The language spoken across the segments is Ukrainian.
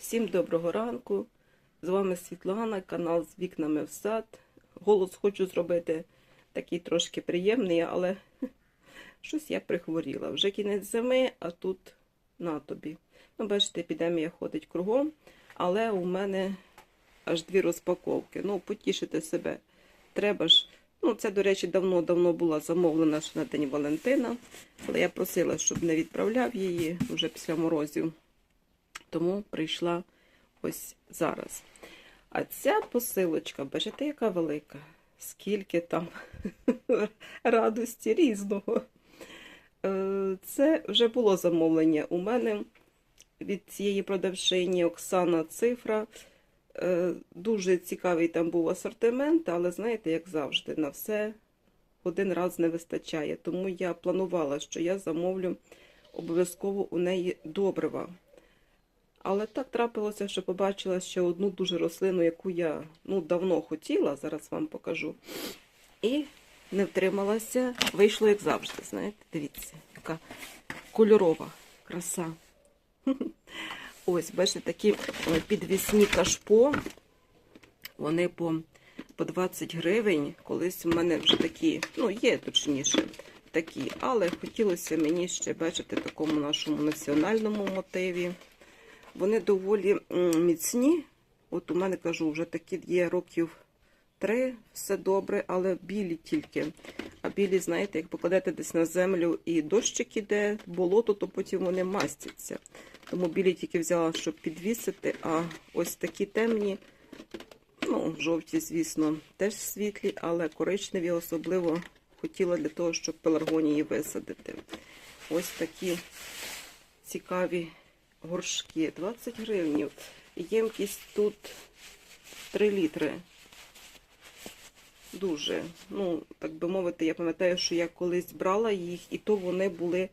Всім доброго ранку. З вами Світлана, канал з вікнами в сад. Голос хочу зробити такий трошки приємний, але щось я прихворіла. Вже кінець зими, а тут на тобі. Ну, бачите, епідемія ходить кругом, але у мене аж дві розпаковки. Ну, потішити себе. Треба ж. Ну, це, до речі, давно-давно була замовлена ще на День Валентина, але я просила, щоб не відправляв її вже після морозів. Тому прийшла ось зараз. А ця посилочка, бачите, яка велика? Скільки там радості різного. Е, Це вже було замовлення у мене від цієї продавчині Оксана Цифра. Е, Дуже цікавий там був асортимент, але знаєте, як завжди, на все один раз не вистачає. Тому я планувала, що я замовлю обов'язково у неї добрива. Але так трапилося, що побачила ще одну дуже рослину, яку я ну, давно хотіла, зараз вам покажу. І не втрималася, вийшло як завжди. Знаєте, дивіться, яка кольорова краса. Ось, бачите, такі е, підвісні кашпо. Вони по, по 20 гривень. Колись в мене вже такі, ну, є точніше, такі, але хотілося мені ще бачити такому нашому національному мотиві. Вони доволі міцні. От у мене кажу, вже такі є років три, все добре, але білі тільки. А білі, знаєте, як покладете десь на землю і дощик іде, болото, то потім вони мастяться. Тому білі тільки взяла, щоб підвісити, а ось такі темні, ну, жовті, звісно, теж світлі, але коричневі особливо хотіла для того, щоб пеларгонії висадити. Ось такі цікаві горшки. 20 гривень. Ємкість тут 3 літри. Дуже. Ну, так би мовити, я пам'ятаю, що я колись брала їх, і то вони були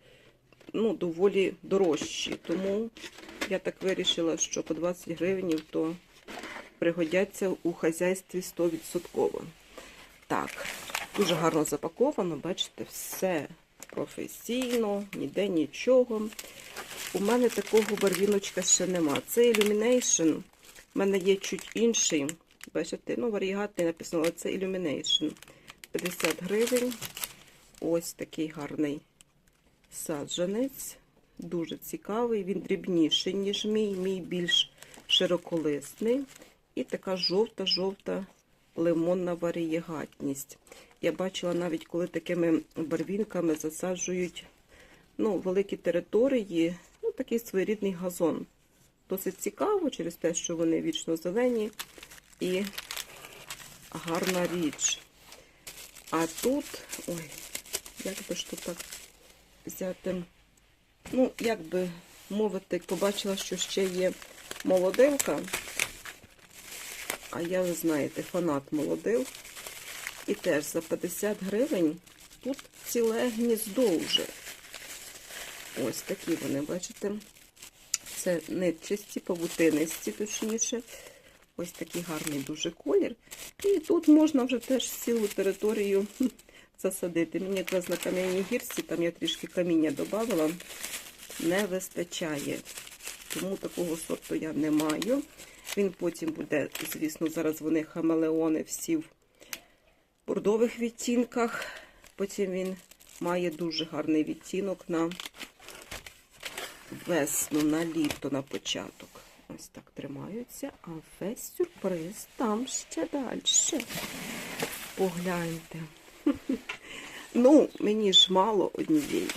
ну, доволі дорожчі. Тому я так вирішила, що по 20 гривень то пригодяться у хазяйстві 100%. Так, дуже гарно запаковано, бачите, все професійно, ніде нічого. У мене такого барвіночка ще нема. Це Illumination. У мене є чуть інший. Бачите, ну, варігатний написано, але це Illumination. 50 гривень. Ось такий гарний саджанець. Дуже цікавий. Він дрібніший, ніж мій. Мій більш широколисний. І така жовта-жовта лимонна варієгатність. Я бачила навіть, коли такими барвінками засаджують ну, великі території, ну, такий своєрідний газон. Досить цікаво через те, що вони вічно зелені і гарна річ. А тут, ой, як би ж тут так взяти, ну, як би мовити, побачила, що ще є молодилка, а я, ви знаєте, фанат молодил. І теж за 50 гривень тут ціле гніздо вже. Ось такі вони, бачите? Це нитчасті, павутинисті, точніше. Ось такий гарний дуже колір. І тут можна вже теж цілу територію засадити. Мені якраз на кам'яній гірці, там я трішки каміння додавала, не вистачає. Тому такого сорту я не маю. Він потім буде, звісно, зараз вони хамелеони всі в бордових відтінках. Потім він має дуже гарний відтінок на весну, на літо, на початок. Ось так тримаються, а весь сюрприз там ще далі. Погляньте. Ну, мені ж мало однієї.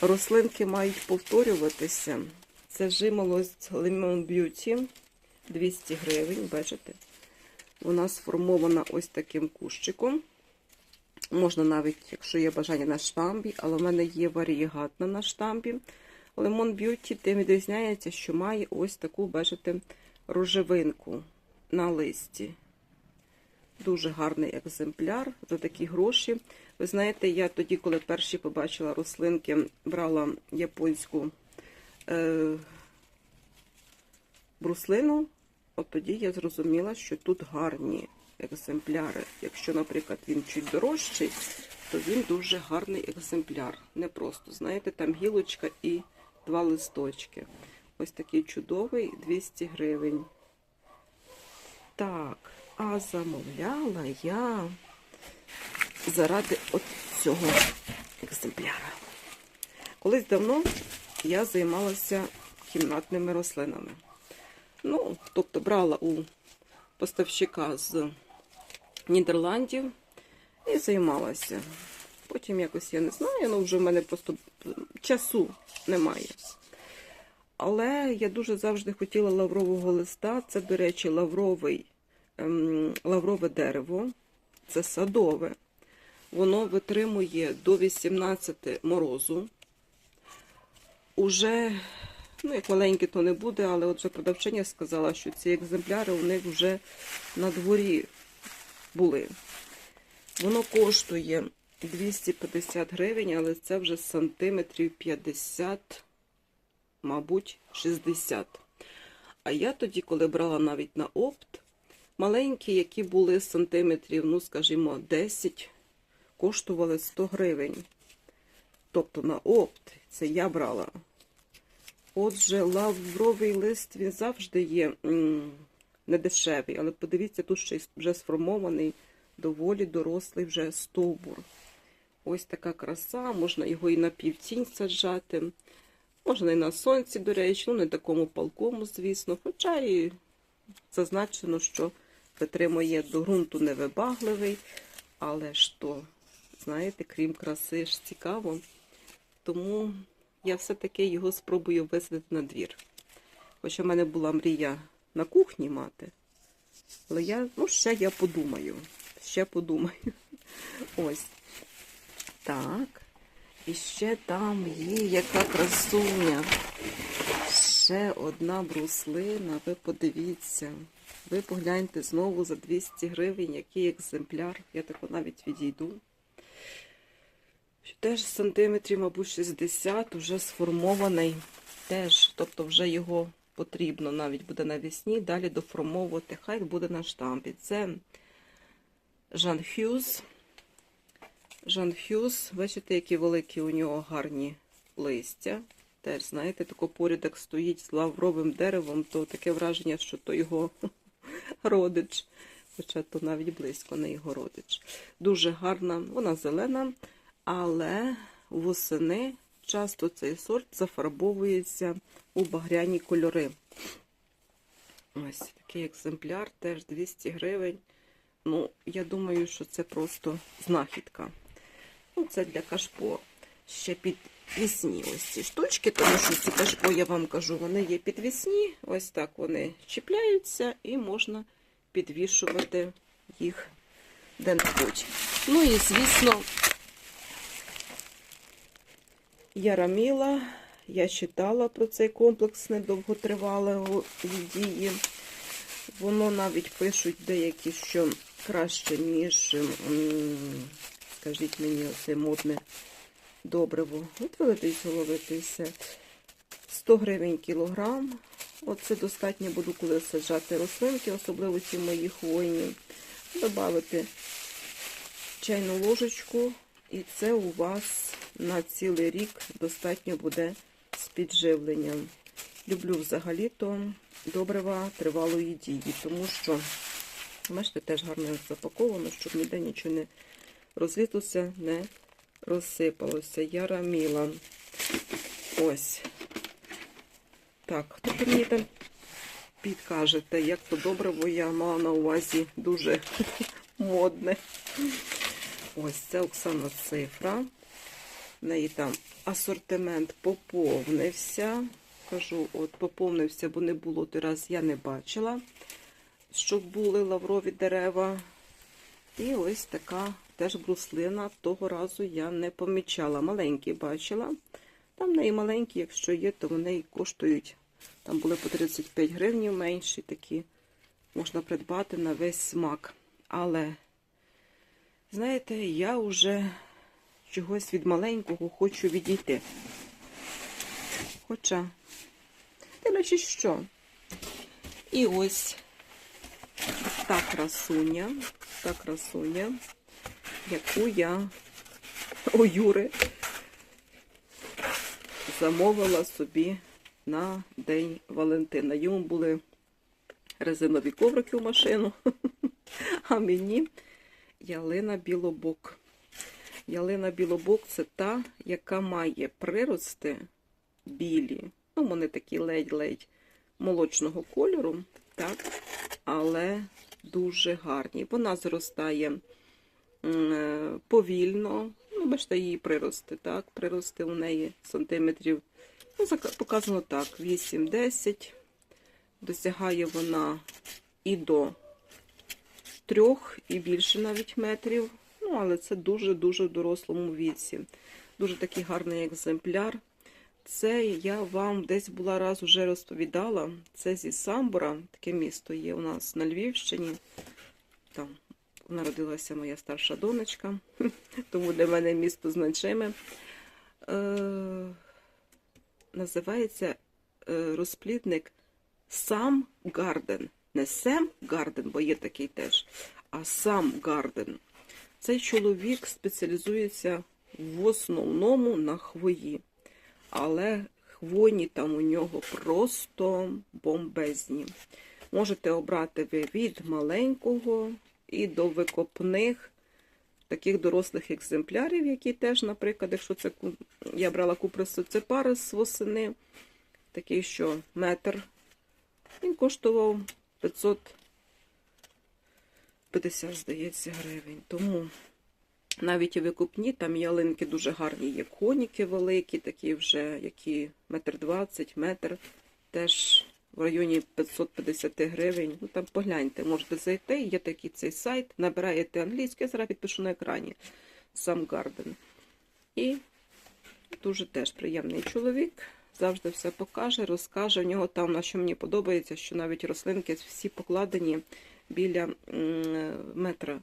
Рослинки мають повторюватися. Це жимолость Lemon Beauty 200 гривень, бачите? Вона сформована ось таким кущиком. Можна навіть, якщо є бажання на штамбі, але в мене є варієгатна на штамбі. Lemon Beauty тим відрізняється, що має ось таку, бачите, рожевинку на листі. Дуже гарний екземпляр за такі гроші. Ви знаєте, я тоді, коли перші побачила рослинки, брала японську е, бруслину, от тоді я зрозуміла, що тут гарні екземпляри. Якщо, наприклад, він чуть дорожчий, то він дуже гарний екземпляр. Не просто, знаєте, там гілочка і два листочки. Ось такий чудовий 200 гривень. Так, а замовляла я заради от цього екземпляра. Колись давно я займалася кімнатними рослинами. Ну, тобто брала у поставщика з Нідерландів і займалася. Потім якось я не знаю, ну вже в мене просто часу немає. Але я дуже завжди хотіла лаврового листа. Це, до речі, лавровий, ем, лаврове дерево. Це садове. Воно витримує до 18 морозу. Уже, ну, як маленьке, то не буде, але от вже продавчиня сказала, що ці екземпляри у них вже на дворі були. Воно коштує 250 гривень, але це вже сантиметрів 50, мабуть, 60. А я тоді, коли брала навіть на опт, маленькі, які були сантиметрів, ну, скажімо, 10, коштували 100 гривень. Тобто на опт, це я брала. Отже, лавровий лист він завжди є м, недешевий, але подивіться, тут ще вже сформований доволі дорослий вже стовбур. Ось така краса, можна його і на півтінь саджати, можна і на сонці, до речі, ну не такому палкому, звісно, хоча і зазначено, що витримує до ґрунту невибагливий, але ж то, знаєте, крім краси ж цікаво. Тому я все-таки його спробую висадити на двір. Хоча в мене була мрія на кухні мати. Але я, ну, ще я подумаю. Ще подумаю. Ось. Так. І ще там є яка красуня. Ще одна бруслина. Ви подивіться. Ви погляньте знову за 200 гривень, який екземпляр. Я тако навіть відійду. Теж сантиметрів, мабуть, 60, вже сформований. Теж, тобто вже його потрібно навіть буде навесні, далі доформовувати. Хай буде на штампі. Це Жан Хюз. Жан Хюз, бачите, які великі у нього гарні листя. Теж, знаєте, тако порядок стоїть з лавровим деревом, то таке враження, що то його родич. Хоча то навіть близько не його родич. Дуже гарна, вона зелена, але восени часто цей сорт зафарбовується у багряні кольори. Ось такий екземпляр, теж 200 гривень. Ну, я думаю, що це просто знахідка. Ну, це для кашпо. Ще підвісні ось ці штучки, тому що ці кашпо, я вам кажу, вони є підвісні. Ось так вони чіпляються і можна підвішувати їх де-небудь. Ну і, звісно, Яраміла. Я читала про цей комплексне довготривалого дії. Воно навіть пишуть деякі, що краще, ніж, скажіть мені, оце модне добриво. От вилетить з голови все. 100 гривень кілограм. Оце достатньо буду, коли саджати рослинки, особливо ці мої хвойні. Добавити чайну ложечку, і це у вас на цілий рік достатньо буде з підживленням. Люблю взагалі-то добрива тривалої дії, тому що, бачите, теж гарно запаковано, щоб ніде нічого не розлітлося, не розсипалося. Яраміла. Ось. Так, хто мені там підкажете, як то добриво я мала на увазі дуже модне. Ось це Оксана Цифра. В неї там асортимент поповнився. Кажу, от поповнився, бо не було той раз, я не бачила, щоб були лаврові дерева. І ось така теж бруслина. Того разу я не помічала. Маленькі бачила. Там в неї маленькі, якщо є, то вони і коштують. Там були по 35 гривень менші такі. Можна придбати на весь смак. Але, знаєте, я вже чогось від маленького хочу відійти. Хоча, дивлячись що. І ось та красуня, та красуня, яку я у Юри замовила собі на День Валентина. Йому були резинові коврики в машину, а мені ялина білобок. Ялина білобок це та, яка має прирости білі. Ну, вони такі ледь-ледь молочного кольору, так, але дуже гарні. Вона зростає е, повільно. Ну, бачите, її прирости, так, прирости у неї сантиметрів. Ну, показано так, 8-10. Досягає вона і до трьох, і більше навіть метрів. Але це дуже-дуже в дорослому віці. Дуже такий гарний екземпляр. Це я вам десь була раз уже розповідала. Це зі Самбора, таке місто є у нас на Львівщині. Там народилася моя старша донечка, тому для мене місто значиме. Е, називається е, розплідник Сам Гарден. Не Сем Гарден, бо є такий теж, а сам Гарден. Цей чоловік спеціалізується в основному на хвої. Але хвойні там у нього просто бомбезні. Можете обрати ви від маленького і до викопних таких дорослих екземплярів, які теж, наприклад, якщо це я брала купресу цепарис з восени, такий, що метр, він коштував 550, здається, гривень. Тому навіть і викупні, там ялинки дуже гарні, є коніки великі, такі вже, які метр двадцять, метр, теж в районі 550 гривень. Ну там погляньте, можете зайти, є такий цей сайт, набираєте англійську, я зараз підпишу на екрані сам Гарден. І дуже теж приємний чоловік. Завжди все покаже, розкаже. У нього там, на що мені подобається, що навіть рослинки всі покладені біля метра.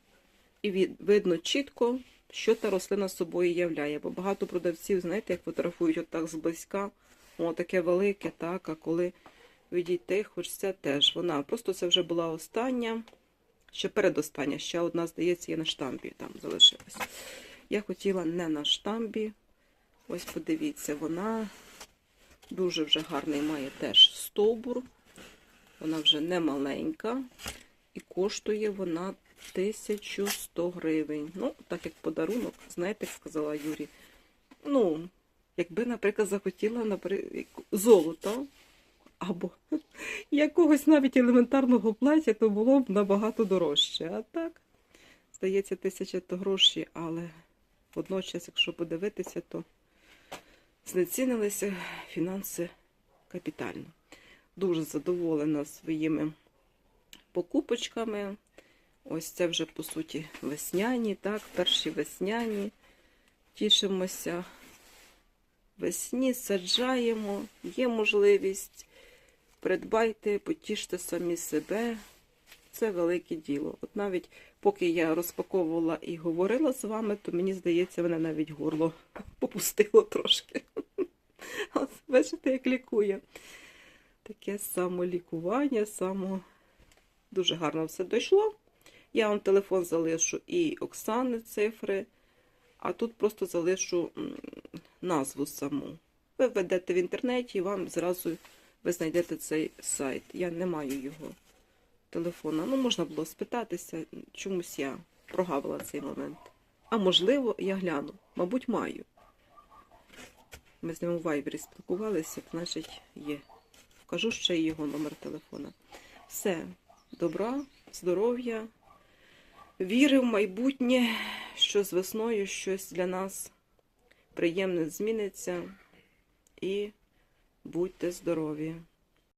І видно чітко, що та рослина собою являє. Бо багато продавців, знаєте, як фотографують отак зблизька, о, таке велике, так, а коли відійти, хочеться теж. Вона просто це вже була остання, ще передостання, ще одна, здається, є на штампі там залишилась. Я хотіла не на штамбі. Ось подивіться, вона дуже вже гарний має теж стовбур. Вона вже не маленька. І коштує вона 1100 гривень. Ну, так як подарунок, знаєте, як сказала Юрі. Ну, якби, наприклад, захотіла напри- золото або якогось навіть елементарного плаття, то було б набагато дорожче. А так, здається, тисяча то гроші, але водночас, якщо подивитися, то знецінилися фінанси капітально. Дуже задоволена своїми покупочками. Ось це вже, по суті, весняні, так, перші весняні. Тішимося. Весні саджаємо, є можливість. Придбайте, потіште самі себе. Це велике діло. От навіть поки я розпаковувала і говорила з вами, то мені здається, мене навіть горло попустило трошки. От, бачите, як лікує. Таке самолікування, само дуже гарно все дійшло. Я вам телефон залишу і Оксани цифри, а тут просто залишу назву саму. Ви введете в інтернеті і вам зразу ви знайдете цей сайт. Я не маю його телефона. Ну, можна було спитатися, чомусь я прогавила цей момент. А можливо, я гляну. Мабуть, маю. Ми з ним у Вайбері спілкувалися, значить, є. Вкажу ще й його номер телефона. Все, добра, здоров'я, віри в майбутнє, що з весною щось для нас приємне зміниться. І будьте здорові!